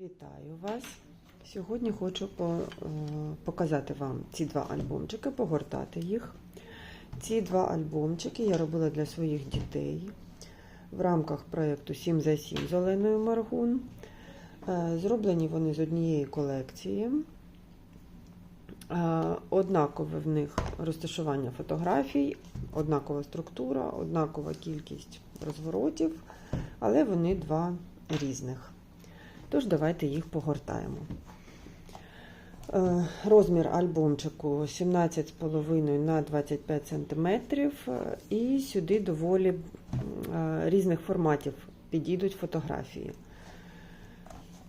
Вітаю вас! Сьогодні хочу е, показати вам ці два альбомчики, погортати їх. Ці два альбомчики я робила для своїх дітей в рамках проєкту 7 за 7 з Оленою Маргун. Е, Зроблені вони з однієї колекції. Е, Однакове в них розташування фотографій, однакова структура, однакова кількість розворотів, але вони два різних. Тож давайте їх погортаємо. Е, Розмір альбомчику 17,5 на 25 см. І сюди доволі е, різних форматів підійдуть фотографії.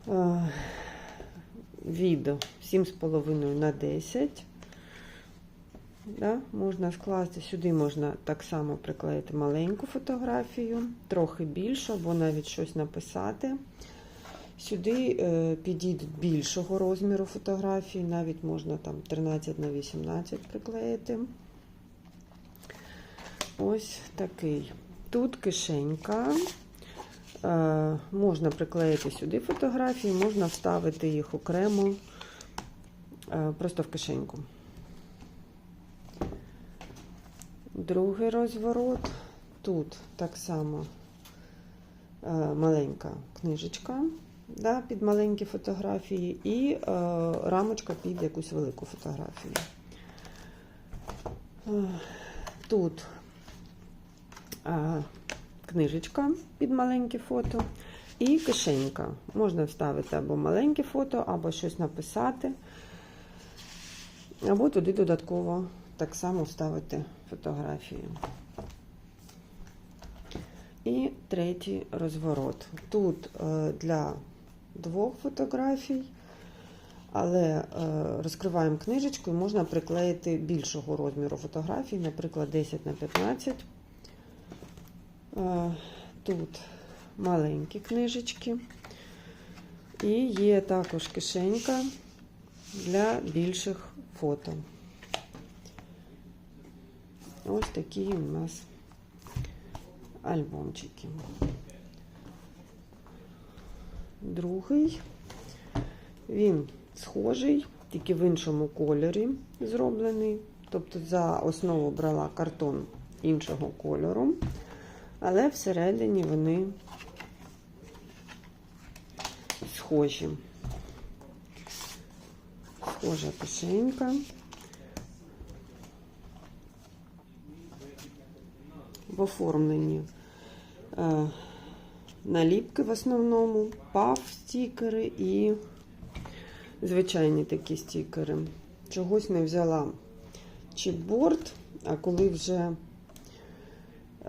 Е, Від 7,5 на 10. Да, можна скласти. Сюди можна так само приклеїти маленьку фотографію, трохи більшу, або навіть щось написати. Сюди е, підійдуть більшого розміру фотографії, навіть можна там 13 на 18 приклеїти. Ось такий. Тут кишенька. Е, можна приклеїти сюди фотографії, можна вставити їх окремо, е, просто в кишеньку. Другий розворот. Тут так само маленька книжечка да, під маленькі фотографії і е, рамочка під якусь велику фотографію. Е, Тут е, книжечка під маленькі фото і кишенька. Можна вставити або маленьке фото, або щось написати, або туди додатково так само вставити фотографію. І третій розворот. Тут е, для двох фотографій, але е, розкриваємо книжечку і можна приклеїти більшого розміру фотографій, наприклад, 10 на 15. Е, Тут маленькі книжечки. І є також кишенька для більших фото. Ось такі у нас альбомчики. Другий, він схожий, тільки в іншому кольорі зроблений. Тобто за основу брала картон іншого кольору, але всередині вони схожі. Схожа кишенька. В оформленні е, наліпки в основному, паф стікери і звичайні такі стікери. Чогось не взяла чіпборд, а коли вже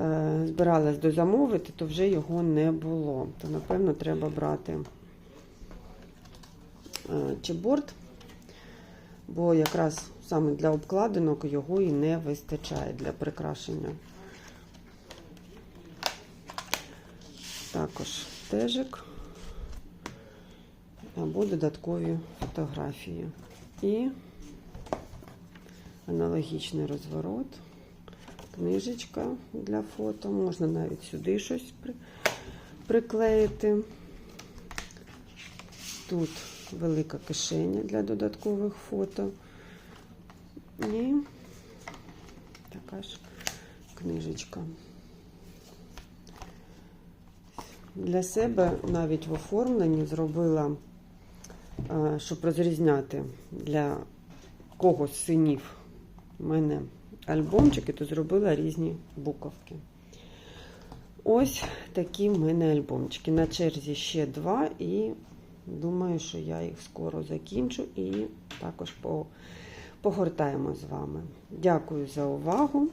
е, збиралась дозамовити, то вже його не було. То, напевно, треба брати е, чіпборд, бо якраз саме для обкладинок його і не вистачає для прикрашення. Також тежик або додаткові фотографії. І аналогічний розворот, книжечка для фото. Можна навіть сюди щось при- приклеїти. Тут велика кишеня для додаткових фото. І така ж книжечка. Для себе навіть в оформленні зробила, е, щоб розрізняти для когось синів у мене альбомчики, то зробила різні буковки. Ось такі в мене альбомчики. На черзі ще два, і думаю, що я їх скоро закінчу і також погортаємо з вами. Дякую за увагу.